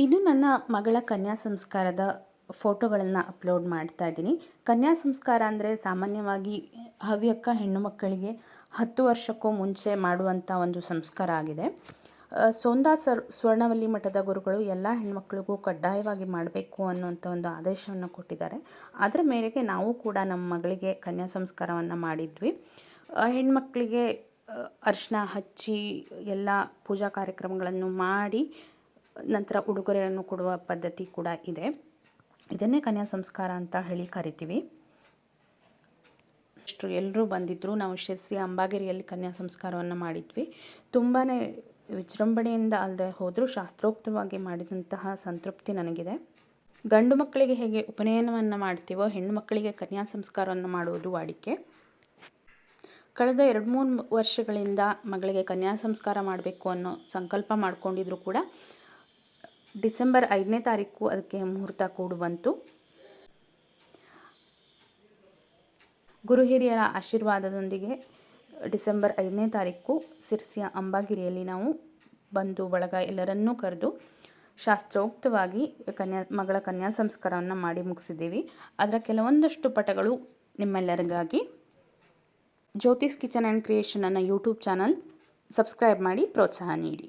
ಇನ್ನು ನನ್ನ ಮಗಳ ಕನ್ಯಾ ಸಂಸ್ಕಾರದ ಫೋಟೋಗಳನ್ನು ಅಪ್ಲೋಡ್ ಮಾಡ್ತಾ ಇದ್ದೀನಿ. ಕನ್ಯಾ ಸಂಸ್ಕಾರ ಅಂದರೆ ಸಾಮಾನ್ಯವಾಗಿ ಹವ್ಯಕ್ಕ ಹೆಣ್ಣು ಮಕ್ಕಳಿಗೆ ಹತ್ತು ವರ್ಷಕ್ಕೂ ಮುಂಚೆ ಮಾಡುವಂಥ ಒಂದು ಸಂಸ್ಕಾರ ಆಗಿದೆ. ಸೋಂದಾ ಸರ್, ಸ್ವರ್ಣವಲ್ಲಿ ಮಠದ ಗುರುಗಳು ಎಲ್ಲ ಹೆಣ್ಮಕ್ಳಿಗೂ ಕಡ್ಡಾಯವಾಗಿ ಮಾಡಬೇಕು ಅನ್ನುವಂಥ ಒಂದು ಆದೇಶವನ್ನು ಕೊಟ್ಟಿದ್ದಾರೆ. ಅದರ ಮೇರೆಗೆ ನಾವು ಕೂಡ ನಮ್ಮ ಮಗಳಿಗೆ ಕನ್ಯಾ ಸಂಸ್ಕಾರವನ್ನು ಮಾಡಿದ್ವಿ. ಹೆಣ್ಮಕ್ಳಿಗೆ ಅರಿಶಿನ ಹಚ್ಚಿ ಎಲ್ಲ ಪೂಜಾ ಕಾರ್ಯಕ್ರಮಗಳನ್ನು ಮಾಡಿ ನಂತರ ಉಡುಗೊರೆಯನ್ನು ಕೊಡುವ ಪದ್ಧತಿ ಕೂಡ ಇದೆ. ಇದನ್ನೇ ಕನ್ಯಾ ಸಂಸ್ಕಾರ ಅಂತ ಹೇಳಿ ಕರಿತೀವಿ. ಅಷ್ಟು ಎಲ್ಲರೂ ಬಂದಿದ್ದರು ನಾವು ಶಿರ್ಸಿ ಅಂಬಾಗಿರಿಯಲ್ಲಿ ಕನ್ಯಾ ಸಂಸ್ಕಾರವನ್ನು ಮಾಡಿದ್ವಿ. ತುಂಬಾ ವಿಜೃಂಭಣೆಯಿಂದ ಅಲ್ಲದೆ ಹೋದರೂ. ಶಾಸ್ತ್ರೋಕ್ತವಾಗಿ ಮಾಡಿದಂತಹ ಸಂತೃಪ್ತಿ ನನಗಿದೆ. ಗಂಡು ಮಕ್ಕಳಿಗೆ ಹೇಗೆ ಉಪನಯನವನ್ನು ಮಾಡ್ತೀವೋ, ಹೆಣ್ಣು ಮಕ್ಕಳಿಗೆ ಕನ್ಯಾ ಸಂಸ್ಕಾರವನ್ನು ಮಾಡುವುದು ವಾಡಿಕೆ. ಕಳೆದ ಎರಡು ಮೂರು ವರ್ಷಗಳಿಂದ ಮಗಳಿಗೆ ಕನ್ಯಾ ಸಂಸ್ಕಾರ ಮಾಡಬೇಕು ಅನ್ನೋ ಸಂಕಲ್ಪ ಮಾಡ್ಕೊಂಡಿದ್ರು ಕೂಡ ಡಿಸೆಂಬರ್ ಐದನೇ ತಾರೀಕು ಅದಕ್ಕೆ ಮುಹೂರ್ತ ಕೂಡ ಬಂತು. ಗುರು ಹಿರಿಯರ ಆಶೀರ್ವಾದದೊಂದಿಗೆ ಡಿಸೆಂಬರ್ ಐದನೇ ತಾರೀಕು ಸಿರ್ಸಿಯ ಅಂಬಾಗಿರಿಯಲ್ಲಿ ನಾವು ಬಂದು ಬಳಗ ಎಲ್ಲರನ್ನೂ ಕರೆದು ಶಾಸ್ತ್ರೋಕ್ತವಾಗಿ ಕನ್ಯಾ, ಮಗಳ ಕನ್ಯಾ ಸಂಸ್ಕಾರವನ್ನು ಮಾಡಿ ಮುಗಿಸಿದ್ದೀವಿ. ಅದರ ಕೆಲವೊಂದಷ್ಟು ಪಟಗಳು ನಿಮ್ಮೆಲ್ಲರಿಗಾಗಿ. ಜ್ಯೋತಿಸ್ ಕಿಚನ್ ಆ್ಯಂಡ್ ಕ್ರಿಯೇಷನ್ ಅನ್ನೋ ಯೂಟ್ಯೂಬ್ ಚಾನಲ್ ಸಬ್ಸ್ಕ್ರೈಬ್ ಮಾಡಿ ಪ್ರೋತ್ಸಾಹ ನೀಡಿ.